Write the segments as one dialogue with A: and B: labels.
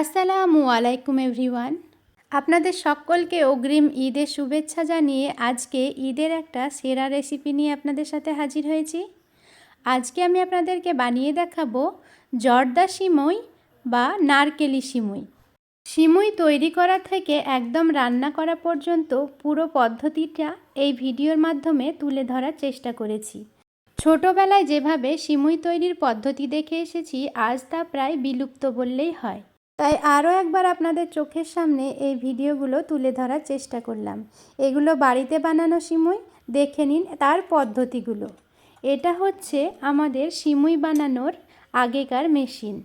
A: আসসালামু আলাইকুম এভরিওয়ান। আপনাদের সকলকে অগ্রিম ঈদের শুভেচ্ছা জানিয়ে আজকে ঈদের একটা সেরা রেসিপি নিয়ে আপনাদের সাথে হাজির হয়েছি। আজকে আমি আপনাদেরকে বানিয়ে দেখাবো জর্দা সিমই বা নারকেলি সিমুই। সিমুই তৈরি করা থেকে একদম রান্না করা পর্যন্ত পুরো পদ্ধতিটা এই ভিডিওর মাধ্যমে তুলে ধরার চেষ্টা করেছি। ছোটোবেলায় যেভাবে সিমুই তৈরির পদ্ধতি দেখে এসেছি, আজ তা প্রায় বিলুপ্ত বললেই হয়। তাই আরও একবার আপনাদের চোখের সামনে এই ভিডিওগুলো তুলে ধরার চেষ্টা করলাম। এগুলো বাড়িতে বানানো সিমুই, দেখে নিন তার পদ্ধতিগুলো। এটা হচ্ছে আমাদের সিমুই বানানোর আগেকার মেশিন।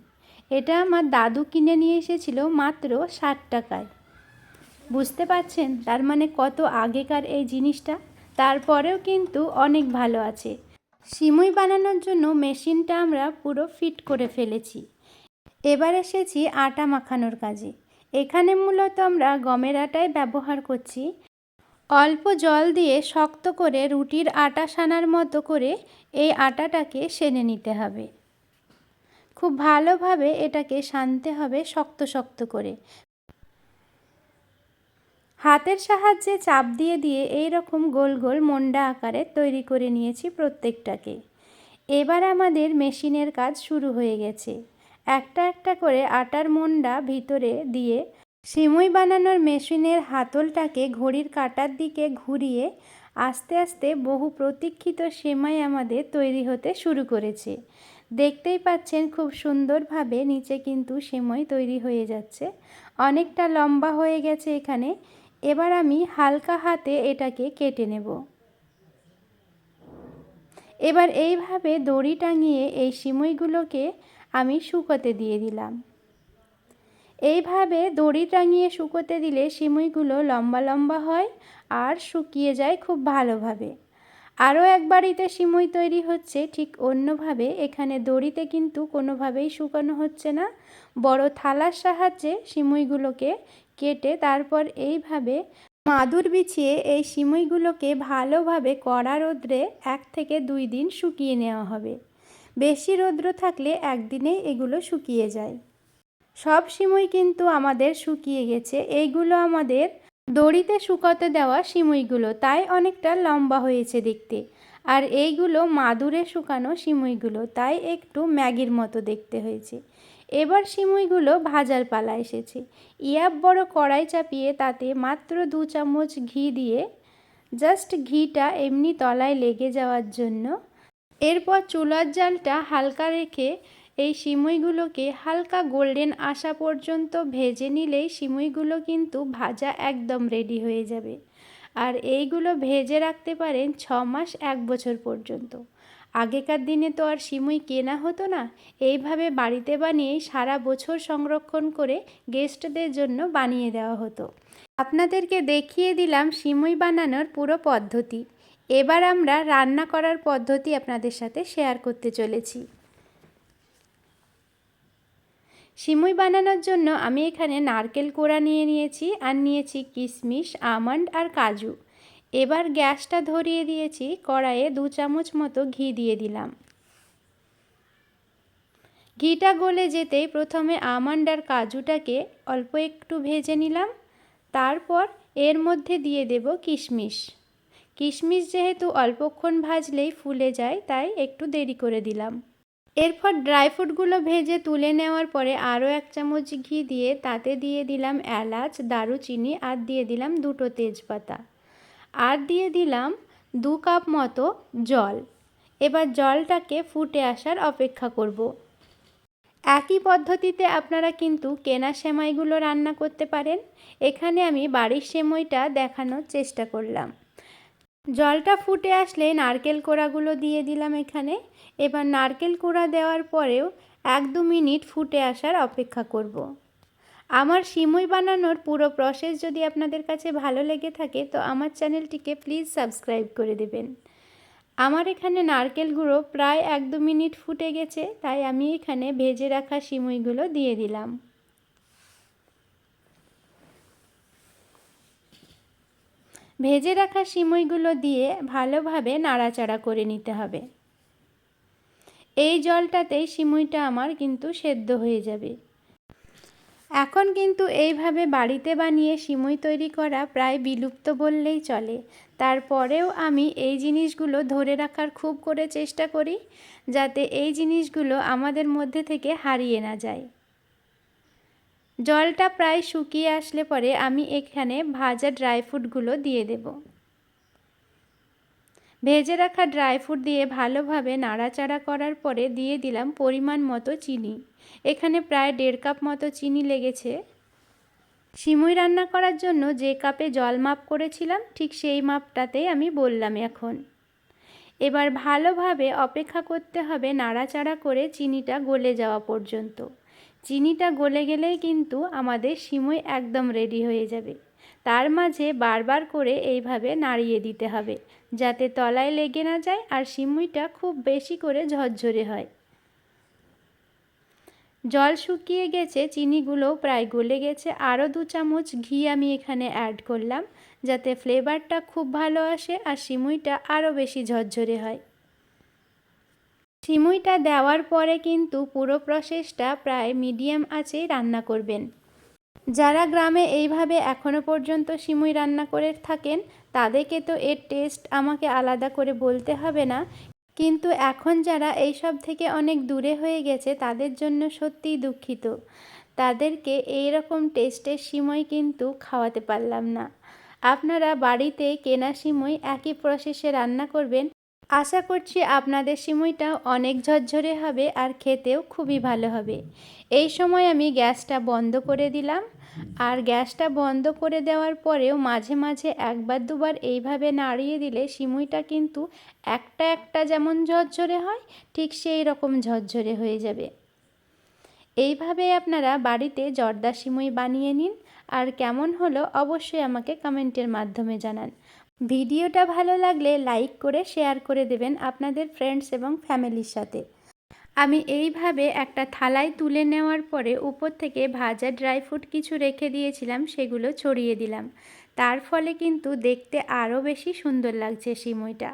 A: এটা আমার দাদু কিনে নিয়ে এসেছিল মাত্র ষাট টাকায়। বুঝতে পারছেন তার মানে কত আগেকার এই জিনিসটা? তারপরেও কিন্তু অনেক ভালো আছে। সিমুই বানানোর জন্য মেশিনটা আমরা পুরো ফিট করে ফেলেছি। এবার এসেছি আটা মাখানোর কাজে। এখানে মূলত আমরা গমের আটাই ব্যবহার করছি। অল্প জল দিয়ে শক্ত করে রুটির আটা সানার মতো করে এই আটাটাকে সেনে নিতে হবে। খুব ভালোভাবে এটাকে সানতে হবে শক্ত শক্ত করে। হাতের সাহায্যে চাপ দিয়ে দিয়ে এই রকম গোল গোল মন্ডা আকারে তৈরি করে নিয়েছি প্রত্যেকটাকে। এবার আমাদের মেশিনের কাজ শুরু হয়ে গেছে। একটা একটা করে আটার মন্ডা ভিতরে দিয়ে সিমুই বানানোর মেশিনের হাতলটাকে ঘড়ির কাটার দিকে ঘুরিয়ে আস্তে আস্তে বহু প্রতীক্ষিত সেমাই আমাদের তৈরি হতে শুরু করেছে। দেখতেই পাচ্ছেন খুব সুন্দরভাবে নিচে কিন্তু সেমাই তৈরি হয়ে যাচ্ছে। অনেকটা লম্বা হয়ে গেছে এখানে। এবার আমি হালকা হাতে এটাকে কেটে নেব। এবার এইভাবে দড়ি টাঙিয়ে এই সিমইগুলোকে আমি শুকোতে দিয়ে দিলাম। এইভাবে দড়ি টাঙিয়ে শুকোতে দিলে সিমুইগুলো লম্বা লম্বা হয় আর শুকিয়ে যায় খুব ভালোভাবে। আরও এক বাড়িতে সিমুই তৈরি হচ্ছে, ঠিক অন্যভাবে। এখানে দড়িতে কিন্তু কোনোভাবেই শুকানো হচ্ছে না। বড় থালার সাহায্যে সিমুইগুলোকে কেটে তারপর এইভাবে মাদুর বিছিয়ে এই সিমুইগুলোকে ভালোভাবে কড়া রোদ্রে এক থেকে দুই দিন শুকিয়ে নেওয়া হবে। বেশি রৌদ্র থাকলে একদিনেই এগুলো শুকিয়ে যায়। সব সিমুই কিন্তু আমাদের শুকিয়ে গেছে। এইগুলো আমাদের দড়িতে শুকাতে দেওয়া সিমুইগুলো, তাই অনেকটা লম্বা হয়েছে দেখতে। আর এইগুলো মাদুরে শুকানো সিমুইগুলো, তাই একটু ম্যাগির মতো দেখতে হয়েছে। এবার সিমুইগুলো ভাজার পালা এসেছে। ইয়াব বড় কড়াই চাপিয়ে তাতে মাত্র দু চামচ ঘি দিয়ে, জাস্ট ঘিটা এমনি তলায় লেগে যাওয়ার জন্য এরপর চুলার জালটা হালকা রেখে এই সিমুইগুলোকে হালকা গোল্ডেন আসা পর্যন্ত ভেজে নিলেই সিমুইগুলো কিন্তু ভাজা একদম রেডি হয়ে যাবে। আর এইগুলো ভেজে রাখতে পারেন ছ মাস এক বছর পর্যন্ত। আগেকার দিনে তো আর সিমুই কেনা হতো না। এইভাবে বাড়িতে বানিয়েই সারা বছর সংরক্ষণ করে গেস্টদের জন্য বানিয়ে দেওয়া হতো। আপনাদেরকে দেখিয়ে দিলাম সিমুই বানানোর পুরো পদ্ধতি। এবার আমরা রান্না করার পদ্ধতি আপনাদের সাথে শেয়ার করতে চলেছি। সিমুই বানানোর জন্য আমি এখানে নারকেল কোড়া নিয়ে নিয়েছি আর নিয়েছি কিশমিশ আমন্ড আর কাজু। এবার গ্যাসটা ধরিয়ে দিয়েছি, কড়াইয়ে দু চামচ মতো ঘি দিয়ে দিলাম। ঘিটা গলে যেতেই প্রথমে আমন্ড আর কাজুটাকে অল্প একটু ভেজে নিলাম, তারপর এর মধ্যে দিয়ে দেব কিশমিশ কিশমিশ যেহেতু অল্পক্ষণ ভাজলেই ফুলে যায়, তাই একটু দেরি করে দিলাম। এরপর ড্রাই ফ্রুটগুলো ভেজে তুলে নেওয়ার পরে আরও এক চামচ ঘি দিয়ে তাতে দিয়ে দিলাম এলাচ, দারুচিনি আর দিয়ে দিলাম দুটো তেজপাতা। আর দিয়ে দিলাম দু কাপ মতো জল। এবার জলটাকে ফুটে আসার অপেক্ষা করব। একই পদ্ধতিতে আপনারা কিন্তু কেনা সেমাইগুলো রান্না করতে পারেন। এখানে আমি বাড়ির সেমইটা দেখানোর চেষ্টা করলাম। জলটা ফুটে আসলে নারকেল কোড়াগুলো দিয়ে দিলাম এখানে। এবার নারকেল কোড়া দেওয়ার পরেও এক দু মিনিট ফুটে আসার অপেক্ষা করব। আমার সিমুই বানানোর পুরো প্রসেস যদি আপনাদের কাছে ভালো লেগে থাকে, তো আমার চ্যানেলটিকে প্লিজ সাবস্ক্রাইব করে দেবেন। আমার এখানে নারকেল গুঁড়ো প্রায় এক দু মিনিট ফুটে গেছে, তাই আমি এখানে ভেজে রাখা সিমুইগুলো দিয়ে দিলাম। ভেজে রাখা সিমইগুলো দিয়ে ভালোভাবে নাড়াচাড়া করে নিতে হবে। এই জলটাতেই সিমুইটা আমার কিন্তু সেদ্ধ হয়ে যাবে। এখন কিন্তু এইভাবে বাড়িতে বানিয়ে সিমুই তৈরি করা প্রায় বিলুপ্ত বললেই চলে। তারপরেও আমি এই জিনিসগুলো ধরে রাখার খুব করে চেষ্টা করি, যাতে এই জিনিসগুলো আমাদের মধ্যে থেকে হারিয়ে না যায়। জলটা প্রায় শুকিয়ে আসলে পরে আমি এখানে ভাজা ড্রাই ফ্রুটগুলো দিয়ে দেব। ভেজে রাখা ড্রাই ফ্রুট দিয়ে ভালোভাবে নাড়াচাড়া করার পরে দিয়ে দিলাম পরিমাণ মতো চিনি। এখানে প্রায় দেড় কাপ মতো চিনি লেগেছে। সিমুই রান্না করার জন্য যে কাপে জল মাপ করেছিলাম, ঠিক সেই মাপটাতেই আমি বললাম এখন। এবার ভালোভাবে অপেক্ষা করতে হবে নাড়াচাড়া করে চিনিটা গলে যাওয়া পর্যন্ত। চিনিটা গলে গেলেই কিন্তু আমাদের সিমুই একদম রেডি হয়ে যাবে। তার মাঝে বারবার করে এইভাবে নাড়িয়ে দিতে হবে, যাতে তলায় লেগে না যায় আর সিমুইটা খুব বেশি করে ঝরঝরে হয়। জল শুকিয়ে গেছে চিনিগুলোও প্রায় গলে গেছে। আরও দু চামচ ঘি আমি এখানে অ্যাড করলাম, যাতে ফ্লেভারটা খুব ভালো আসে আর সিমুইটা আরও বেশি ঝরঝরে হয়। সিমুইটা দেওয়ার পরে কিন্তু পুরো প্রসেসটা প্রায় মিডিয়াম আঁচেই রান্না করবেন। যারা গ্রামে এইভাবে এখনও পর্যন্ত সিমুই রান্না করে থাকেন, তাদেরকে তো এর টেস্ট আমাকে আলাদা করে বলতে হবে না। কিন্তু এখন যারা এইসব থেকে অনেক দূরে হয়ে গেছে, তাদের জন্য সত্যিই দুঃখিত। তাদেরকে এই রকম টেস্টের সিমই কিন্তু খাওয়াতে পারলাম না। আপনারা বাড়িতে কেনা সিমই একই প্রসেসে রান্না করবেন আশা করছি আপনাদের সিমইটাও অনেক ঝরঝরে হবে আর খেতেও খুবই ভালো হবে। এই সময় আমি গ্যাসটা বন্ধ করে দিলাম। আর গ্যাসটা বন্ধ করে দেওয়ার পরেও মাঝে মাঝে একবার দুবার এইভাবে নাড়িয়ে দিলে সিমুইটা কিন্তু একটা একটা যেমন ঝরঝরে হয়, ঠিক সেই রকম ঝরঝরে হয়ে যাবে। এইভাবে আপনারা বাড়িতে জর্দা সিমুই বানিয়ে নিন। আর কেমন হলো অবশ্যই আমাকে কমেন্টের মাধ্যমে জানান। ভিডিওটা ভালো লাগলে লাইক করে শেয়ার করে দেবেন আপনাদের ফ্রেন্ডস এবং ফ্যামিলির সাথে। আমি এইভাবে একটা থালায় তুলে নেওয়ার পরে উপর থেকে ভাজা ড্রাই ফ্রুট কিছু রেখে দিয়েছিলাম, সেগুলো ছড়িয়ে দিলাম। তার ফলে কিন্তু দেখতে আরও বেশি সুন্দর লাগছে সিমইটা।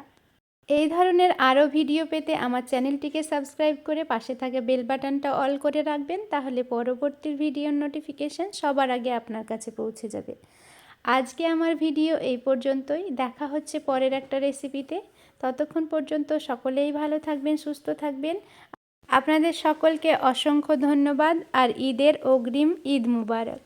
A: এই ধরনের আরও ভিডিও পেতে আমার চ্যানেলটিকে সাবস্ক্রাইব করে পাশে থাকা বেল বাটনটা অল করে রাখবেন, তাহলে পরবর্তী ভিডিওর নোটিফিকেশান সবার আগে আপনার কাছে পৌঁছে যাবে। আজকে আমার ভিডিও এই পর্যন্তই। দেখা হচ্ছে পরের একটা রেসিপিতে ততক্ষণ পর্যন্ত সকলেই ভালো থাকবেন, সুস্থ থাকবেন। আপনাদের সকলকে অসংখ্য ধন্যবাদ আর ঈদের অগ্রিম ঈদ মুবারক।